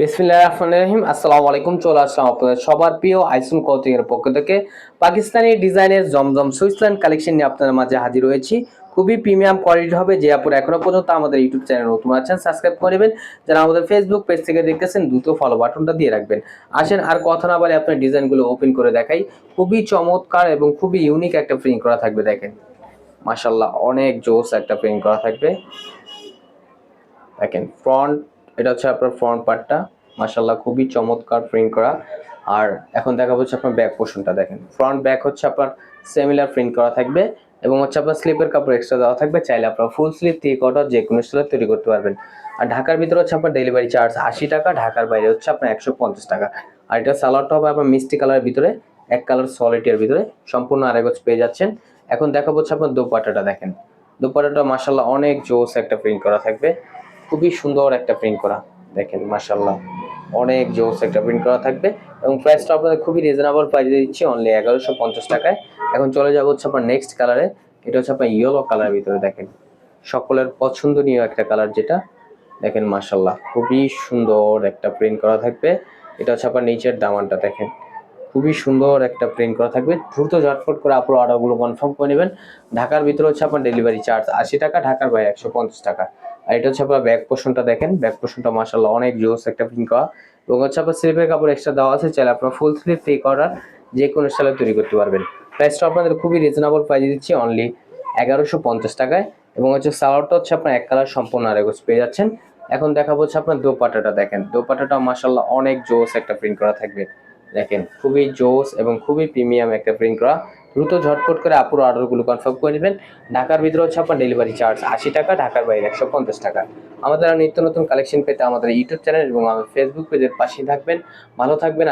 বিসমিল্লাহ রহমান রহিম। আসসালামু আলাইকুম, চলে আসলাম আপনাদের সবার প্রিয় আইসুন এর পক্ষ থেকে। পাকিস্তানি ডিজাইনের জমজম সুইসল্যান্ড কালেকশন নিয়ে আপনাদের মাঝে হাজির হয়েছি খুবই প্রিমিয়াম কোয়ালিটি হবে, যে আপুর এখনও পর্যন্ত আমাদের ইউটিউব চ্যানেল নতুন আছেন, সাবস্ক্রাইব করে নেবেন। যারা আমাদের ফেসবুক পেজ থেকে দেখতেছেন, দ্রুত ফলো বাটনটা দিয়ে রাখবেন। আসেন, আর কথা না বলে আপনার ডিজাইনগুলো ওপেন করে দেখাই। খুবই চমৎকার এবং খুবই ইউনিক একটা প্রিন্ট করা থাকবে, দেখেন। মাশাল্লাহ অনেক জোস একটা প্রিন্ট করা থাকবে। দেখেন ফ্রন্ট এটা হচ্ছে আপনার ফ্রন্ট পার্টটা মাশাল্লাহ খুবই চমৎকার প্রিন্ট করা। আর এখন দেখা হচ্ছে আপনার ব্যাক পোর্শনটা দেখেন। ফ্রন্ট ব্যাক হচ্ছে আপনার সেমিলার প্রিন্ট করা থাকবে এবং হচ্ছে আপনার স্লিপের কাপড় এক্সট্রা দেওয়া থাকবে। চাইলে আপনার ফুল স্লিপ থ্রি কোয়ার্টার যে কোনো স্টাইলে তৈরি করতে পারবেন। আর ঢাকার ভিতরে হচ্ছে আপনার ডেলিভারি চার্জ আশি টাকা, ঢাকার বাইরে হচ্ছে আপনার একশো পঞ্চাশ টাকা। আর এটা সালোয়ারটা হবে আপনার মিষ্টি কালারের ভিতরে, এক কালার সলিটের ভিতরে। সম্পূর্ণ গজ পেয়ে যাচ্ছেন। এখন দেখা হচ্ছে আপনার দোপাটাটা দেখেন। দোপাটাটা মাসাল্লাহ অনেক জোস একটা প্রিন্ট করা থাকবে। খুবই সুন্দর একটা প্রিন্ট করা। দেখেন মাসাল্লাহ অনেক জোস একটা প্রিন্ট করা থাকবে এবং প্রাইসটা আপনাদের খুবই রিজনেবল প্রাইসে দিচ্ছি অনলি এগারোশো পঞ্চাশ টাকায়। এখন চলে যাব হচ্ছে আপনার নেক্সট কালারে এটা হচ্ছে আপনার ইয়েলো কালারের ভিতরে, দেখেন। সকলের পছন্দনীয় একটা কালার যেটা। দেখেন মাসাল্লাহ খুবই সুন্দর একটা প্রিন্ট করা থাকবে। এটা হচ্ছে আপনার নিচের দামানটা, দেখেন। খুবই সুন্দর একটা প্রিন্ট করা থাকবে। দ্রুত ঝটফট করে আপনার অর্ডারগুলো কনফার্ম করে নেবেন। ঢাকার ভিতরে হচ্ছে আপনার ডেলিভারি চার্জ আশি টাকা, ঢাকার বাইরে একশো পঞ্চাশ টাকা। আর এটা হচ্ছে আপনার ব্যাক পোর্শনটা দেখেন। ব্যাক পোর্শনটা মাসাল্লাহ অনেক জোস একটা প্রিন্ট করা এবং হচ্ছে আপনার স্লিপের কাপড় এক্সট্রা দেওয়া আছে, চাইলে আপনার ফুল স্লিপ থ্রি করার যে কোনো স্টাইলে তৈরি করতে পারবেন। প্রাইসটা আপনাদের খুবই রিজনেবল প্রাইসে দিচ্ছি অনলি এগারোশো পঞ্চাশ টাকায়। এবং হচ্ছে সালোয়ারটা হচ্ছে আপনার এক কালার সম্পূর্ণ আরেগোজ পেয়ে যাচ্ছেন। এখন দেখাবো হচ্ছে আপনার দোপাটাটা দেখেন। দোপাটাটা মাসাল্লাহ অনেক জোস একটা প্রিন্ট করা থাকবে। দেখেন, খুবই জোস এবং খুবই প্রিমিয়াম একটা প্রিন্ট করা দ্রুত ঝটপট করে আপুর অর্ডারগুলো কনফার্ম করে নেবেন। ঢাকার ভিতরে হচ্ছে আপনার ডেলিভারি চার্জ আশি টাকা, ঢাকার বাইরে একশো পঞ্চাশ টাকা। আমাদের নিত্য নতুন কালেকশন পেতে আমাদের ইউটিউব চ্যানেল এবং আমাদের ফেসবুক পেজের পাশে থাকবেন। ভালো থাকবেন